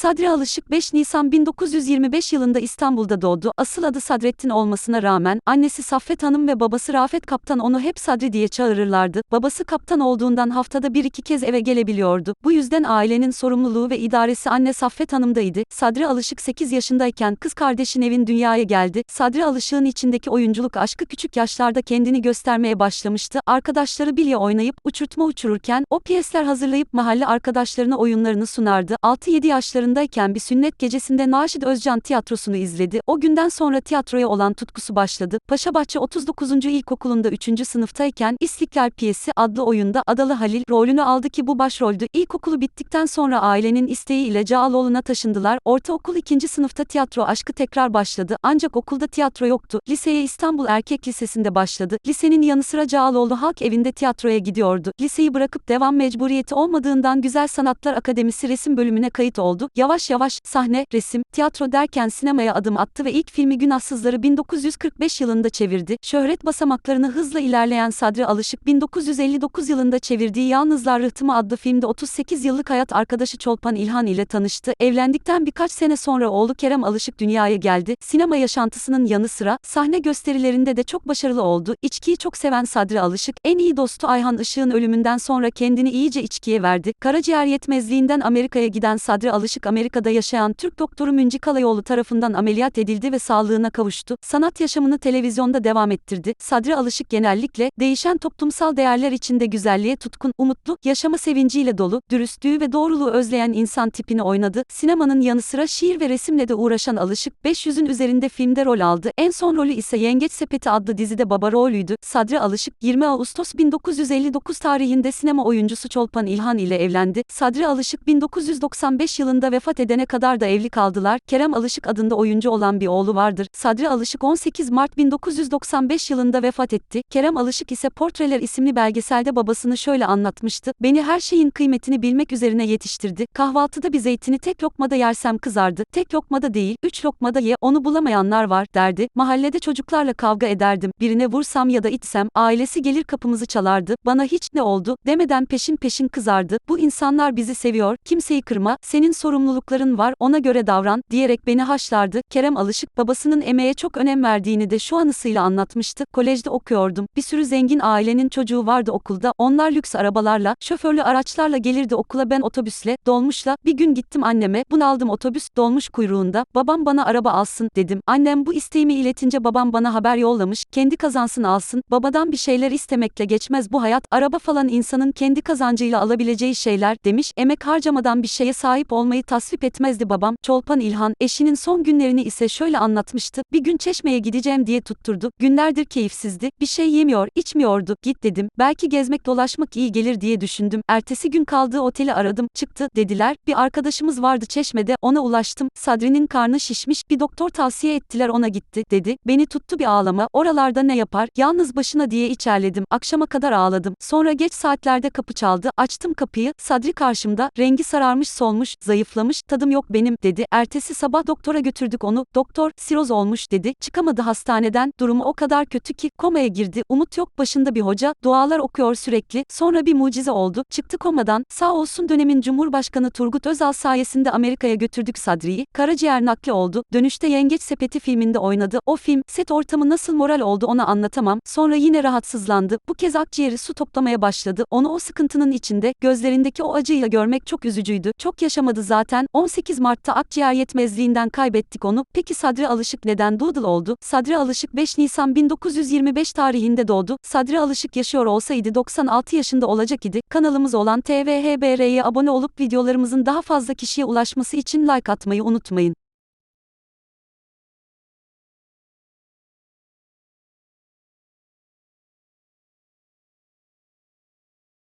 Sadri Alışık 5 Nisan 1925 yılında İstanbul'da doğdu. Asıl adı Sadrettin olmasına rağmen annesi Saffet Hanım ve babası Rafet Kaptan onu hep Sadri diye çağırırlardı. Babası kaptan olduğundan haftada bir iki kez eve gelebiliyordu. Bu yüzden ailenin sorumluluğu ve idaresi anne Saffet Hanım'daydı. Sadri Alışık 8 yaşındayken kız kardeşi Nevin dünyaya geldi. Sadri Alışık'ın içindeki oyunculuk aşkı küçük yaşlarda kendini göstermeye başlamıştı. Arkadaşları bilye oynayıp uçurtma uçururken o piyesler hazırlayıp mahalle arkadaşlarına oyunlarını sunardı. 6-7 yaşlarındayken bir sünnet gecesinde Naşit Özcan tiyatrosunu izledi. O günden sonra tiyatroya olan tutkusu başladı. Paşabahçe 39. İlkokulu'nda 3. sınıftayken İstiklal Piyesi adlı oyunda Adalı Halil rolünü aldı ki bu başroldü. İlkokulu bittikten sonra ailenin isteğiyle Cağaloğlu'na taşındılar. Ortaokul 2. sınıfta tiyatro aşkı tekrar başladı. Ancak okulda tiyatro yoktu. Liseye İstanbul Erkek Lisesi'nde başladı. Lisenin yanı sıra Cağaloğlu Halk Evi'nde tiyatroya gidiyordu. Liseyi bırakıp devam mecburiyeti olmadığından Güzel Sanatlar Akademisi resim bölümüne kayıt oldu. Yavaş yavaş sahne, resim, tiyatro derken sinemaya adım attı ve ilk filmi Günahsızları 1945 yılında çevirdi. Şöhret basamaklarını hızla ilerleyen Sadri Alışık 1959 yılında çevirdiği Yalnızlar Rıhtımı adlı filmde 38 yıllık hayat arkadaşı Çolpan İlhan ile tanıştı. Evlendikten birkaç sene sonra oğlu Kerem Alışık dünyaya geldi. Sinema yaşantısının yanı sıra sahne gösterilerinde de çok başarılı oldu. İçkiyi çok seven Sadri Alışık, en iyi dostu Ayhan Işık'ın ölümünden sonra kendini iyice içkiye verdi. Karaciğer yetmezliğinden Amerika'ya giden Sadri Alışık Amerika'da yaşayan Türk doktoru Münci Kalayoğlu tarafından ameliyat edildi ve sağlığına kavuştu. Sanat yaşamını televizyonda devam ettirdi. Sadri Alışık genellikle değişen toplumsal değerler içinde güzelliğe tutkun, umutlu, yaşama sevinciyle dolu, dürüstlüğü ve doğruluğu özleyen insan tipini oynadı. Sinemanın yanı sıra şiir ve resimle de uğraşan Alışık, 500'ün üzerinde filmde rol aldı. En son rolü ise Yengeç Sepeti adlı dizide baba rolüydü. Sadri Alışık, 20 Ağustos 1959 tarihinde sinema oyuncusu Çolpan İlhan ile evlendi. Sadri Alışık 1995 yılında vefat edene kadar da evli kaldılar. Kerem Alışık adında oyuncu olan bir oğlu vardır. Sadri Alışık 18 Mart 1995 yılında vefat etti. Kerem Alışık ise Portreler isimli belgeselde babasını şöyle anlatmıştı. Beni her şeyin kıymetini bilmek üzerine yetiştirdi. Kahvaltıda bir zeytini tek lokmada yersem kızardı. Tek lokmada değil, üç lokmada ye, onu bulamayanlar var, derdi. Mahallede çocuklarla kavga ederdim. Birine vursam ya da itsem, ailesi gelir kapımızı çalardı. Bana hiç ne oldu, demeden peşin peşin kızardı. Bu insanlar bizi seviyor, kimseyi kırma, senin sorumlulukların var, ona göre davran, diyerek beni haşlardı. Kerem Alışık, babasının emeğe çok önem verdiğini de şu anısıyla anlatmıştı. Kolejde okuyordum. Bir sürü zengin ailenin çocuğu vardı okulda. Onlar lüks arabalarla, şoförlü araçlarla gelirdi okula ben otobüsle, dolmuşla. Bir gün gittim anneme, bunaldım otobüs, dolmuş kuyruğunda. Babam bana araba alsın, dedim. Annem bu isteğimi iletince babam bana haber yollamış, kendi kazansın alsın. Babadan bir şeyler istemekle geçmez bu hayat. Araba falan insanın kendi kazancıyla alabileceği şeyler, demiş. Emek harcamadan bir şeye sahip olmayı tasvip etmezdi babam. Çolpan İlhan, eşinin son günlerini ise şöyle anlatmıştı. Bir gün çeşmeye gideceğim diye tutturdu. Günlerdir keyifsizdi. Bir şey yemiyor, içmiyordu. Git dedim. Belki gezmek dolaşmak iyi gelir diye düşündüm. Ertesi gün kaldığı oteli aradım. Çıktı, dediler. Bir arkadaşımız vardı çeşmede, ona ulaştım. Sadri'nin karnı şişmiş, bir doktor tavsiye ettiler ona gitti, dedi. Beni tuttu bir ağlama. Oralarda ne yapar? Yalnız başına diye içerledim. Akşama kadar ağladım. Sonra geç saatlerde kapı çaldı. Açtım kapıyı. Sadri karşımda. Rengi sararmış, solmuş, zayıflamış. Tadım yok benim, dedi. Ertesi sabah doktora götürdük onu. Doktor, siroz olmuş, dedi. Çıkamadı hastaneden. Durumu o kadar kötü ki komaya girdi. Umut yok başında bir hoca. Dualar okuyor sürekli. Sonra bir mucize oldu. Çıktı komadan. Sağ olsun dönemin Cumhurbaşkanı Turgut Özal sayesinde Amerika'ya götürdük Sadri'yi. Karaciğer nakli oldu. Dönüşte Yengeç Sepeti filminde oynadı. O film, set ortamı nasıl moral oldu ona anlatamam. Sonra yine rahatsızlandı. Bu kez akciğeri su toplamaya başladı. Onu o sıkıntının içinde, gözlerindeki o acıyla görmek çok üzücüydü. Çok yaşamadı zaten. 18 Mart'ta akciğer yetmezliğinden kaybettik onu. Peki Sadri Alışık neden Doodle oldu? Sadri Alışık 5 Nisan 1925 tarihinde doğdu. Sadri Alışık yaşıyor olsaydı 96 yaşında olacak idi. Kanalımız olan TVHBR'ye abone olup videolarımızın daha fazla kişiye ulaşması için like atmayı unutmayın.